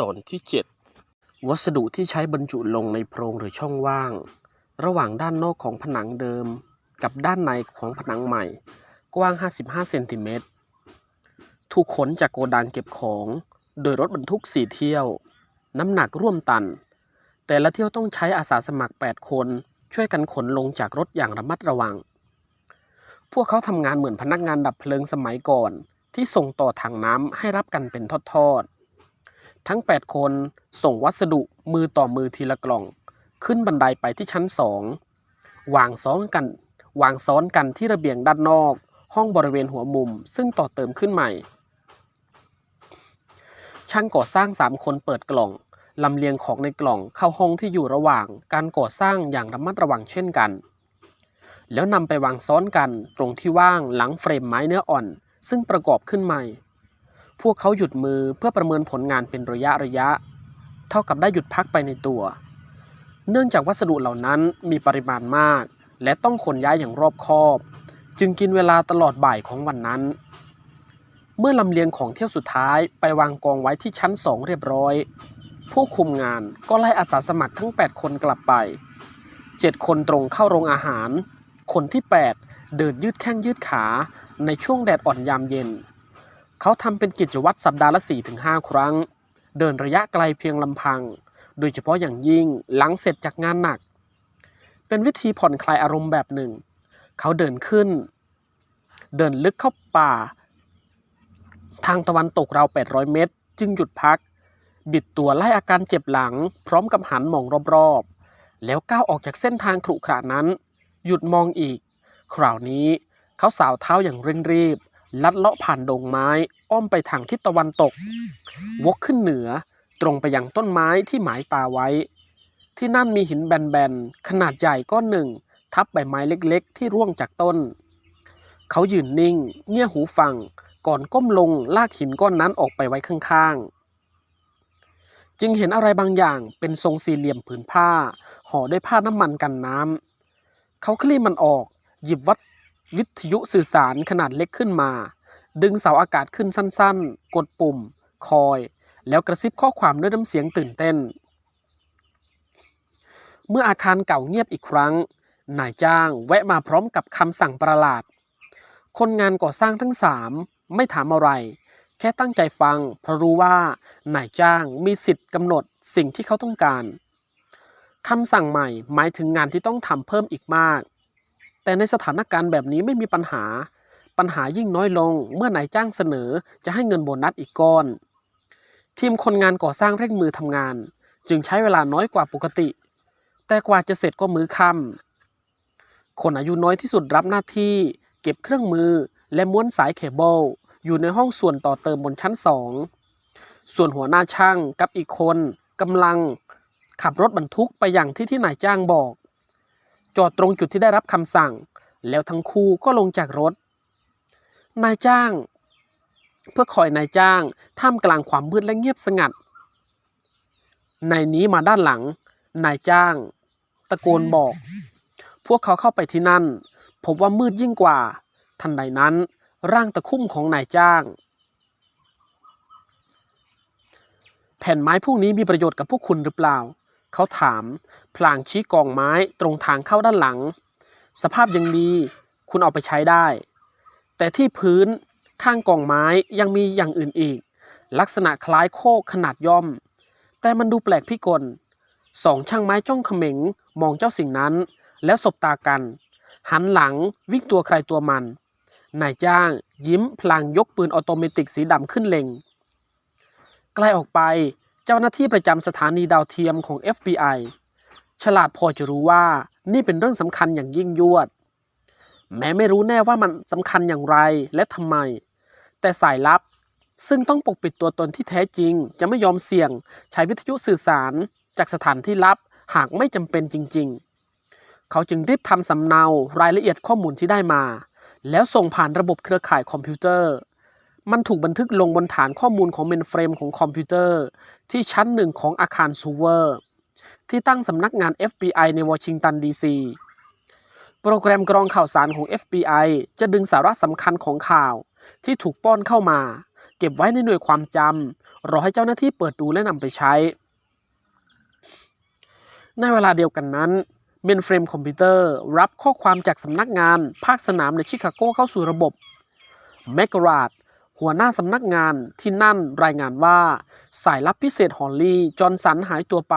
ตอนที่ 7 วัสดุที่ใช้บรรจุลงในโพรงหรือช่องว่าง ระหว่างด้านนอกของผนังเดิม กับด้านในของผนังใหม่ กว้าง 55 เซนติเมตร ถูกขนจากโกดังเก็บของ โดยรถบรรทุก 4 เที่ยว น้ำหนักร่วมตัน แต่ละเที่ยวต้องใช้อาสาสมัคร 8 คน ช่วยกันขนลงจากรถอย่างระมัดระวัง พวกเขาทำงานเหมือนพนักงานดับเพลิงสมัยก่อน ที่ส่งต่อถังน้ำให้รับกันเป็นทอดๆ ทั้ง 8 คนส่งวัสดุมือต่อมือทีละกล่อง ขึ้นบันไดไปที่ชั้นสองวางซ้อนกันวางซ้อนกันที่ระเบียงด้านนอก ห้องบริเวณหัวมุม ซึ่งต่อเติมขึ้นใหม่ ช่างก่อสร้าง 3 คนเปิดกล่องลำเลียงของในกล่องเข้าห้องที่อยู่ระหว่างการก่อสร้างอย่างระมัดระวังเช่นกัน แล้วนำไปวางซ้อนกันตรงที่ว่างหลังเฟรมไม้เนื้ออ่อน ซึ่งประกอบขึ้นใหม่ พวกเขาหยุดมือเพื่อประเมินผลงานเป็นระยะระยะ เท่ากับได้หยุดพักไปในตัว เนื่องจากวัสดุเหล่านั้นมีปริมาณมาก และต้องขนย้ายอย่างรอบคอบ จึงกินเวลาตลอดบ่ายของวันนั้น เมื่อลำเลียงของเที่ยวสุดท้ายไปวางกองไว้ที่ชั้นสองเรียบร้อย ผู้คุมงานก็ไล่อาสาสมัครทั้ง 8 คนกลับไป 7 คนตรงเข้าโรงอาหาร คนที่ 8 เดินยืดแข้งยืดขาในช่วงแดดอ่อนยามเย็น เขาทำเป็นกิจวัตรสัปดาห์ละ 4-5 ครั้ง เดินระยะไกลเพียงลำพัง โดยเฉพาะอย่างยิ่งหลังเสร็จจากงานหนัก เป็นวิธีผ่อนคลายอารมณ์แบบหนึ่ง เขาเดินขึ้น เดินลึกเข้าป่า ทางตะวันตกราว 800 เมตร จึงหยุดพัก บิดตัวไล่อาการเจ็บหลัง พร้อมกับหันมองรอบๆ แล้วก้าวออกจากเส้นทางขรุขระนั้น หยุดมองอีก คราวนี้เขาสาวเท้าอย่างเร่งรีบ ลัดเลาะผ่านดงไม้อ้อมไปทางทิศตะวันตก วกขึ้นเหนือตรงไปยังต้นไม้ที่หมายตาไว้ ที่นั่นมีหินแบนๆ ขนาดใหญ่ก้อนหนึ่ง ทับใบไม้เล็กๆ ที่ร่วงจากต้น เขายืนนิ่ง เงี่ยหูฟัง ก่อนก้มลงลากหินก้อนนั้นออกไปไว้ข้างๆ จึงเห็นอะไรบางอย่างเป็นทรงสี่เหลี่ยมผืนผ้าห่อด้วยผ้าน้ำมันกันน้ำเขาคลี่มันออกหยิบวัด วิทยุสื่อสารขนาดเล็กขึ้นมา ดึงเสาอากาศขึ้นสั้นๆ กดปุ่ม คอย แล้วกระซิบข้อความด้วยน้ำเสียงตื่นเต้น เมื่ออาคารเก่าเงียบอีกครั้ง นายจ้างแวะมาพร้อมกับคำสั่งประหลาด คนงานก่อสร้างทั้งสามไม่ถามอะไร แค่ตั้งใจฟัง เพราะรู้ว่านายจ้างมีสิทธิ์กำหนดสิ่งที่เขาต้องการคำสั่งใหม่หมายถึงงานที่ต้องทำเพิ่มอีกมาก แต่ในสถานการณ์แบบนี้ไม่มีปัญหา ปัญหายิ่งน้อยลงเมื่อนายจ้างเสนอจะให้เงินโบนัสอีกก้อน ทีมคนงานก่อสร้างเร่งมือทำงาน จึงใช้เวลาน้อยกว่าปกติ แต่กว่าจะเสร็จก็มือค่ำคนอายุน้อยที่สุดรับหน้าที่เก็บเครื่องมือและม้วนสายเคเบิลอยู่ในห้องส่วนต่อเติมบนชั้นสองส่วนหัวหน้าช่างกับอีกคนกำลังขับรถบรรทุกไปอย่างที่ที่นายจ้างบอก จอดตรงจุดที่ได้รับคำสั่ง แล้วทั้งคู่ก็ลงจากรถ นายจ้าง เพื่อคอยนายจ้างท่ามกลางความมืดและเงียบสงัดนายนี้มาด้านหลัง นายจ้าง ตะโกนบอก พวกเขาเข้าไปที่นั่น พบว่ามืดยิ่งกว่า ทันใดนั้นร่างตะคุ่มของนายจ้าง แผ่นไม้พวกนี้มีประโยชน์กับพวกคุณหรือเปล่า เขาถาม พลางชี้กองไม้ตรงทางเข้าด้านหลัง สภาพยังดี คุณเอาไปใช้ได้ แต่ที่พื้นข้างกองไม้ยังมีอย่างอื่นอีก ลักษณะคล้ายโคกขนาดย่อม แต่มันดูแปลกพิกลสองช่างไม้จ้องเขม็งมองเจ้าสิ่งนั้น แล้วสบตากัน หันหลังวิ่งตัวใครตัวมัน นายจ้างยิ้มพลางยกปืนออโตเมติกสีดำขึ้นเล็งไกลออกไป เจ้าหน้าที่ประจำสถานีดาวเทียมของ FBI ฉลาดพอจะรู้ว่านี่เป็นเรื่องสำคัญอย่างยิ่งยวด แม้ไม่รู้แน่ว่ามันสำคัญอย่างไรและทำไม แต่สายลับซึ่งต้องปกปิดตัวตนที่แท้จริง จะไม่ยอมเสี่ยง ใช้วิทยุสื่อสารจากสถานที่ลับหากไม่จำเป็นจริง ๆ เขาจึงรีบทำสำเนารายละเอียดข้อมูลที่ได้มา แล้วส่งผ่านระบบเครือข่ายคอมพิวเตอร์ มันถูกบันทึกลงบนฐานข้อมูลของเมนเฟรมของคอมพิวเตอร์ ที่ชั้นหนึ่งของอาคารซูเวอร์ ที่ตั้งสำนักงาน FBI ในวอชิงตันดีซีโปรแกรมกรองข่าวสารของ FBI จะดึงสาระสำคัญของข่าว ที่ถูกป้อนเข้ามา เก็บไว้ในหน่วยความจำรอให้เจ้าหน้าที่เปิดดูและนำไปใช้ ในเวลาเดียวกันนั้นเมนเฟรมคอมพิวเตอร์รับข้อความจากสำนักงาน ภาคสนามในชิคาโกเข้าสู่ระบบแมกราด หัวหน้าสำนักงานที่นั่นรายงานว่า สายลับพิเศษฮอลลี่จอห์นสันหายตัวไป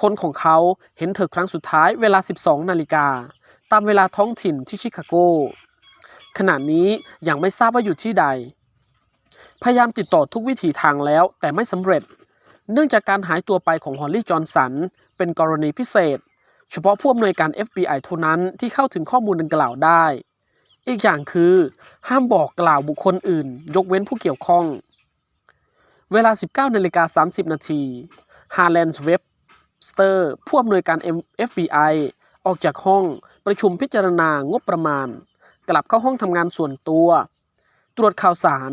คนของเขาเห็นเธอครั้งสุดท้ายเวลา 12 นาฬิกา ตามเวลาท้องถิ่นที่ชิคาโก ขณะนี้ยังไม่ทราบว่าอยู่ที่ใด พยายามติดต่อทุกวิถีทางแล้วแต่ไม่สำเร็จ เนื่องจากการหายตัวไปของฮอลลี่จอห์นสันเป็นกรณีพิเศษ เฉพาะผู้อำนวยการ FBI เท่านั้นที่เข้าถึงข้อมูลดังกล่าวได้ อีกอย่างคือ ห้ามบอกกล่าวบุคคลอื่น ยกเว้นผู้เกี่ยวข้อง เวลา 19นาฬิกา30 นาทีฮาร์แลนด์เว็บสเตอร์ผู้อำนวยการ FBI ออกจากห้องประชุมพิจารณางบประมาณ กลับเข้าห้องทำงานส่วนตัว ตรวจข่าวสาร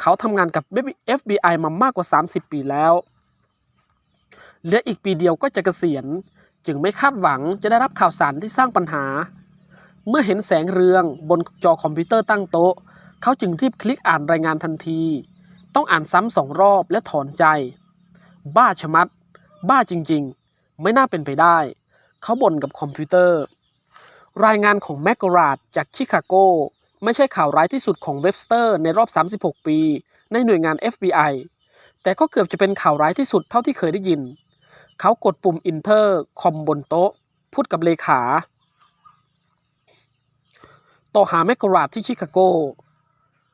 เขาทำงานกับ FBI มามากกว่า 30 ปีแล้วเหลืออีกปีเดียวก็จะเกษียณ จึงไม่คาดหวังจะได้รับข่าวสารที่สร้างปัญหา เมื่อเห็นแสงเรืองบนจอคอมพิวเตอร์ตั้งโต๊ะ เขาจึงรีบคลิกอ่านรายงานทันที ต้องอ่านซ้ำสองรอบและถอนใจ บ้าชะมัด บ้าจริงๆ ไม่น่าเป็นไปได้ เขาบ่นกับคอมพิวเตอร์ รายงานของแมกกราดจากชิคาโก ไม่ใช่ข่าวร้ายที่สุดของเว็บสเตอร์ในรอบ 36 ปี ในหน่วยงาน FBI แต่ก็เกือบจะเป็นข่าวร้ายที่สุดเท่าที่เคยได้ยิน เขากดปุ่ม Enter คอมบนโต๊ะ พูดกับเลขา ต่อหาแมกกราดที่ชิคาโก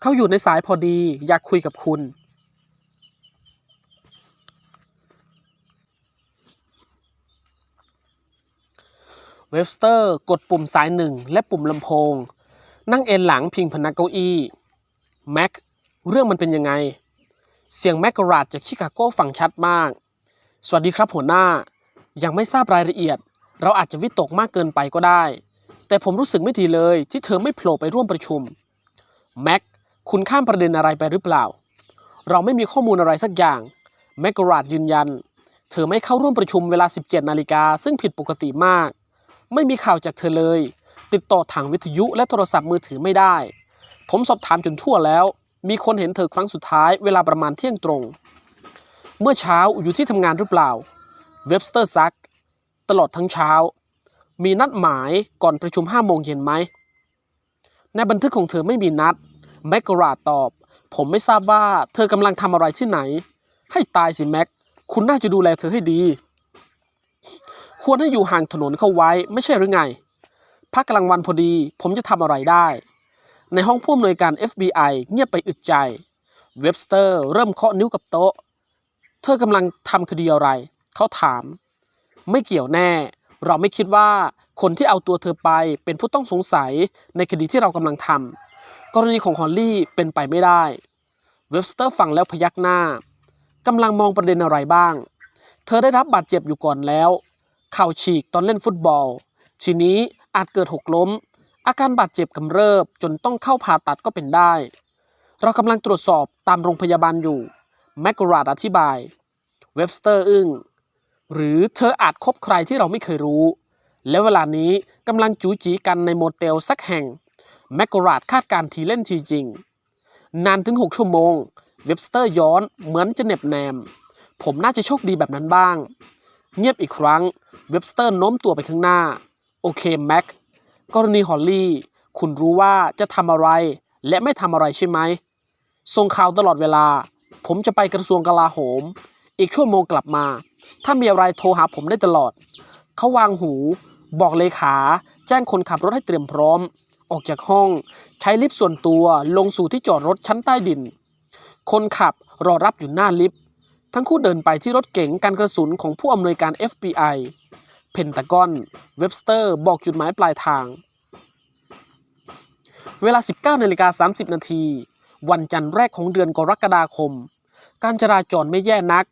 เขาอยู่ในสายพอดี อยากคุยกับคุณ เวสเตอร์กดปุ่มสายหนึ่งและปุ่มลำโพง นั่งเอนหลังพิงพนักเก้าอี้ แม็ก เรื่องมันเป็นยังไง เสียงแมกกราดจากชิคาโกฟังชัดมาก สวัสดีครับหัวหน้า ยังไม่ทราบรายละเอียด เราอาจจะวิตกมากเกินไปก็ได้ แต่ผมรู้สึกไม่ดีเลยที่เธอไม่โผล่ไปร่วมประชุม แม็ก คุณข้ามประเด็นอะไรไปหรือเปล่า เราไม่มีข้อมูลอะไรสักอย่าง แมกกราดยืนยัน เธอไม่เข้าร่วมประชุมเวลา 17 นาฬิกาซึ่งผิดปกติมาก ไม่มีข่าวจากเธอเลย ติดต่อทางวิทยุและโทรศัพท์มือถือไม่ได้ ผมสอบถามจนทั่วแล้ว มีคนเห็นเธอครั้งสุดท้ายเวลาประมาณเที่ยงตรง เมื่อเช้าอยู่ที่ทำงานหรือเปล่า เว็บสเตอร์ซัก ตลอดทั้งเช้า มีนัดหมายก่อนประชุม5โมงเย็นไหม ในบันทึกของเธอไม่มีนัด แม็กกราดตอบ ผมไม่ทราบว่าเธอกำลังทำอะไรที่ไหน ให้ตายสิแม็ก คุณน่าจะดูแลเธอให้ดี ควรให้อยู่ห่างถนนเข้าไว้ ไม่ใช่หรือไง พักกลางวันพอดี ผมจะทำอะไรได้ ในห้องผู้อำนวยการ FBI เงียบไปอึดใจ เว็บสเตอร์เริ่มเคาะนิ้วกับโต๊ะ เธอกำลังทำคดีอะไร เขาถาม ไม่เกี่ยวแน่ เราไม่คิดว่าคนที่เอาตัวเธอไปเป็นผู้ต้องสงสัยในคดีที่เรากำลังทำกรณีของฮอลลี่เป็นไปไม่ได้ เว็บสเตอร์ฟังแล้วพยักหน้ากำลังมองประเด็นอะไรบ้าง เธอได้รับบาดเจ็บอยู่ก่อนแล้ว เข่าฉีกตอนเล่นฟุตบอล ทีนี้อาจเกิดหกล้ม อาการบาดเจ็บกำเริบจนต้องเข้าผ่าตัดก็เป็นได้ เรากำลังตรวจสอบตามโรงพยาบาลอยู่แมกกราดอธิบาย เว็บสเตอร์อึ้ง หรือเธออาจคบใครที่เราไม่เคยรู้ และเวลานี้กำลังจูจีกันในโมเตลสักแห่ง แมกกราดคาดการทีเล่นทีจริง นานถึง 6 ชั่วโมง เว็บสเตอร์ย้อนเหมือนจะเหน็บแนม ผมน่าจะโชคดีแบบนั้นบ้าง เงียบอีกครั้ง เว็บสเตอร์โน้มตัวไปข้างหน้า โอเคแม็ก กรณีฮอลลี่ คุณรู้ว่าจะทำอะไร และไม่ทำอะไรใช่ไหมส่งข่าวตลอดเวลา ผมจะไปกระทรวงกลาโหม อีกชั่วโมงกลับมา ถ้ามีอะไรโทรหาผมได้ตลอด เขาวางหู บอกเลขาแจ้งคนขับรถให้เตรียมพร้อม ออกจากห้อง ใช้ลิฟต์ส่วนตัวลงสู่ที่จอดรถชั้นใต้ดิน คนขับรอรับอยู่หน้าลิฟต์ ทั้งคู่เดินไปที่รถเก๋งการกระสุนของผู้อำนวยการ FBI เพนตากอน เว็บสเตอร์ บอกจุดหมายปลายทาง เวลา 19นาฬิกา30 นาที วันจันทร์แรกของเดือนกรกฎาคม การจราจรไม่แย่นัก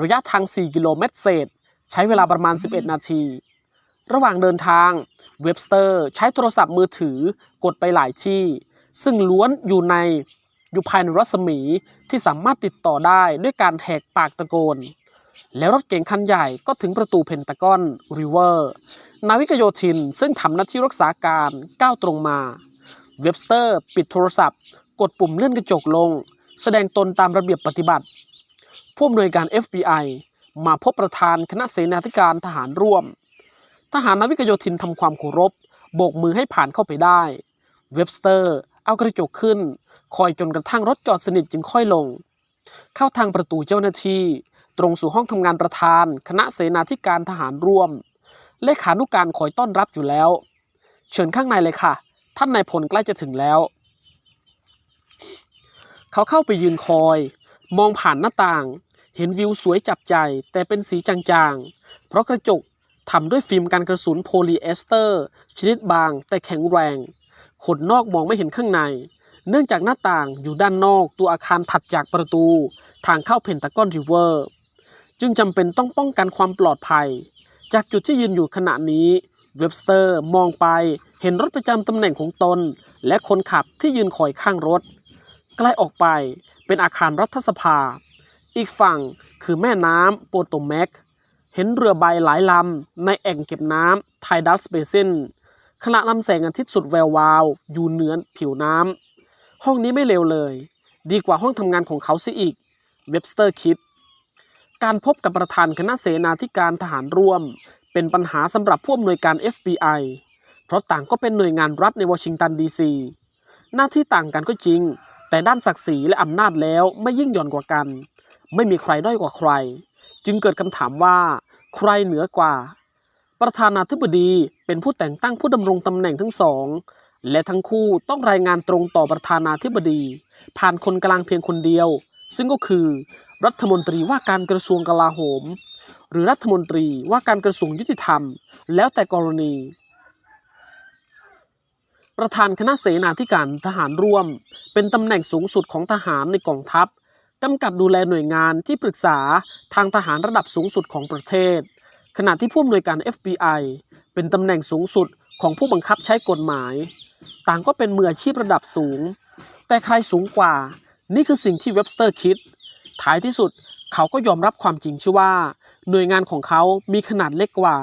ระยะทาง 4 กิโลเมตรเศษ ใช้เวลาประมาณ 11 นาที ระหว่างเดินทาง เว็บสเตอร์ใช้โทรศัพท์มือถือกดไปหลายที่ ซึ่งล้วนอยู่ในอยู่ภายในรัศมีที่สามารถติดต่อได้ด้วยการแหกปากตะโกน แล้วรถเก๋งคันใหญ่ก็ถึงประตูเพนตากอนริเวอร์นาวิกโยธินซึ่งทำหน้าที่รักษาการก้าวตรงมา เว็บสเตอร์ ปิดโทรศัพท์ กดปุ่มเลื่อนกระจกลง แสดงตนตามระเบียบปฏิบัติ ผู้อำนวยการ FBI มาพบประธานคณะเสนาธิการทหารร่วม ทหารนาวิกโยธินทำความเคารพโบกมือให้ผ่านเข้าไปได้ เว็บสเตอร์ เอากระจกขึ้น คอยจนกระทั่งรถจอดสนิทจึงค่อยลง เข้าทางประตูเจ้าหน้าที่ ตรงสู่ห้องทำงานประธาน คณะเสนาธิการทหารร่วม เลขานุการคอยต้อนรับอยู่แล้ว เชิญข้างในเลยค่ะ ท่านนายพลใกล้จะถึงแล้ว เขาเข้าไปยืนคอย มองผ่านหน้าต่าง เห็นวิวสวยจับใจ แต่เป็นสีจางๆ เพราะกระจกทำด้วยฟิล์มกันกระสุนโพลีเอสเตอร์ ชนิดบางแต่แข็งแรง คนนอกมองไม่เห็นข้างใน เนื่องจากหน้าต่างอยู่ด้านนอกตัวอาคารถัดจากประตู ทางเข้าเพนตากอนริเวอร์ จึงจำเป็นต้องป้องกันความปลอดภัย จากจุดที่ยืนอยู่ขณะนี้ เว็บสเตอร์มองไปเห็นรถประจำตำแหน่งของตน และคนขับที่ยืนคอยข้างรถ ใกล้ออกไปเป็นอาคารรัฐสภา อีกฝั่งคือแม่น้ำโปโตแมก เห็นเรือใบหลายลำในแอ่งเก็บน้ำไทดัสเบซินขณะลำแสงอาทิตย์สุดแวววาว อยู่เหนือผิวน้ำ ห้องนี้ไม่เลวเลย ดีกว่าห้องทำงานของเขาซิอีก เว็บสเตอร์คิด การพบกับประธานคณะเสนาธิการทหารร่วม เป็นปัญหาสำหรับผู้อำนวยการ FBI เพราะต่างก็เป็นหน่วยงานรัฐในวอชิงตันดีซี หน้าที่ต่างกันก็จริง แต่ด้านศักดิ์ศรีและอำนาจแล้วไม่ยิ่งหย่อนกว่ากัน ไม่มีใครด้อยกว่าใคร จึงเกิดคำถามว่า ใครเหนือกว่า ประธานาธิบดีเป็นผู้แต่งตั้งผู้ดำรงตำแหน่งทั้งสอง และทั้งคู่ต้องรายงานตรงต่อประธานาธิบดี ผ่านคนกลางเพียงคนเดียว ซึ่งก็คือรัฐมนตรีว่าการกระทรวงกลาโหม หรือรัฐมนตรีว่าการกระทรวงยุติธรรม แล้วแต่กรณี ประธานคณะเสนาธิการทหารร่วม เป็นตำแหน่งสูงสุดของทหารในกองทัพกำกับดูแลหน่วยงานที่ปรึกษาทางทหารระดับสูงสุดของประเทศ ขณะที่ผู้อำนวยการ FBI เป็นตำแหน่งสูงสุดของผู้บังคับใช้กฎหมาย ต่างก็เป็นมืออาชีพระดับสูง แต่ใครสูงกว่า นี่คือสิ่งที่เว็บสเตอร์คิด ท้ายที่สุดเขาก็ยอมรับความจริงชื่อว่า หน่วยงานของเขามีขนาดเล็กกว่า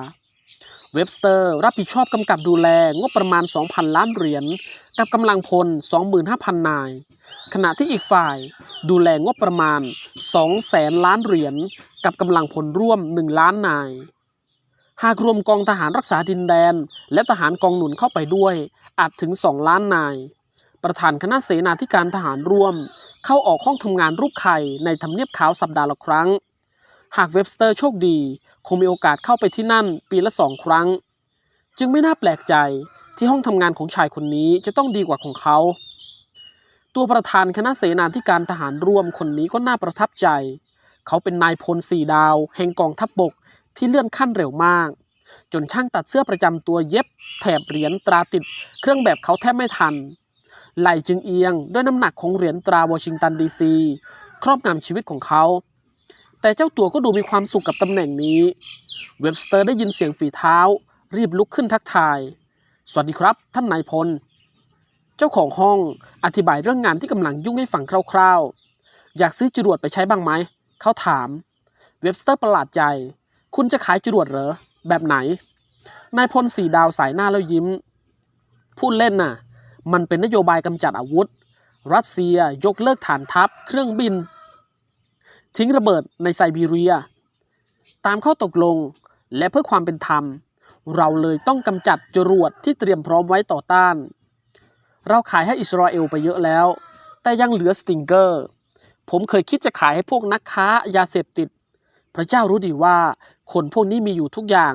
เว็บสเตอร์รับผิดชอบกำกับดูแลงบประมาณ 2,000 ล้านเหรียญกับกำลังพล 25,000 นาย ขณะที่อีกฝ่ายดูแลงบประมาณ 200,000 ล้านเหรียญกับกำลังพลร่วม 1 ล้านนาย หากรวมกองทหารรักษาดินแดน และทหารกองหนุนเข้าไปด้วย อาจถึง 2 ล้านนาย ประธานคณะเสนาธิการทหารร่วม เข้าออกห้องทำงานรูปไข่ในทำเนียบขาวสัปดาห์ละครั้ง หากเว็บสเตอร์โชคดี คงมีโอกาสเข้าไปที่นั่นปีละสองครั้ง จึงไม่น่าแปลกใจที่ห้องทำงานของชายคนนี้จะต้องดีกว่าของเขา ตัวประธานคณะเสนาธิการทหารร่วมคนนี้ก็น่าประทับใจ เขาเป็นนายพลสี่ดาว แห่งกองทัพบบกที่เลื่อนขั้นเร็วมาก จนช่างตัดเสื้อประจำตัวเย็บ แถบเหรียญตราติด เครื่องแบบเขาแทบไม่ทัน ไหลจึงเอียงด้วยน้ำหนักของเหรียญตราวอชิงตันดีซีครอบงำชีวิตของเขา แต่เจ้าตัวก็ดูมีความสุขกับตำแหน่งนี้ เว็บสเตอร์ได้ยินเสียงฝีเท้า รีบลุกขึ้นทักทาย สวัสดีครับ ท่านนายพล เจ้าของห้องอธิบายเรื่องงานที่กำลังยุ่งให้ฟังคร่าวๆ อยากซื้อจรวดไปใช้บ้างไหม เขาถาม เว็บสเตอร์ประหลาดใจ คุณจะขายจรวดเหรอ แบบไหน นายพลสีดาวสายหน้าแล้วยิ้ม พูดเล่นน่ะ มันเป็นนโยบายกำจัดอาวุธ รัสเซียยกเลิกฐานทัพ เครื่องบิน ทิ้งระเบิดในไซบีเรีย ตามข้อตกลงและเพื่อความเป็นธรรม เราเลยต้องกำจัดจรวดที่เตรียมพร้อมไว้ต่อต้าน เราขายให้อิสราเอลไปเยอะแล้ว แต่ยังเหลือสติงเกอร์ ผมเคยคิดจะขายให้พวกนักค้ายาเสพติด พระเจ้ารู้ดีว่าคนพวกนี้มีอยู่ทุกอย่าง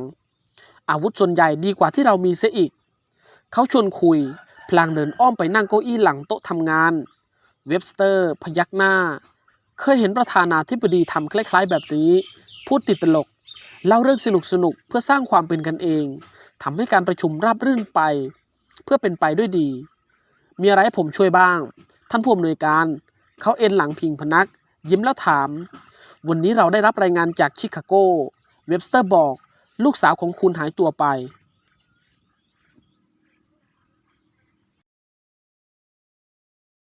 อาวุธส่วนใหญ่ดีกว่าที่เรามีเสียอีก เขาชวนคุยพลางเดินอ้อมไปนั่งเก้าอี้หลังโต๊ะทำงาน เว็บสเตอร์ พยักหน้า เคยเห็นประธานาธิบดีทำคล้าย ๆ แบบนี้ พูดติดตลก เล่าเรื่องสนุกสนุกเพื่อสร้างความเป็นกันเองทำให้การประชุมราบรื่นไป เพื่อเป็นไปด้วยดี มีอะไรให้ผมช่วยบ้าง ท่านผู้อำนวยการเขาเอ็นหลังพิงพนัก ยิ้มแล้วถาม วันนี้เราได้รับรายงานจากชิคาโก เว็บสเตอร์บอก ลูกสาวของคุณหายตัวไป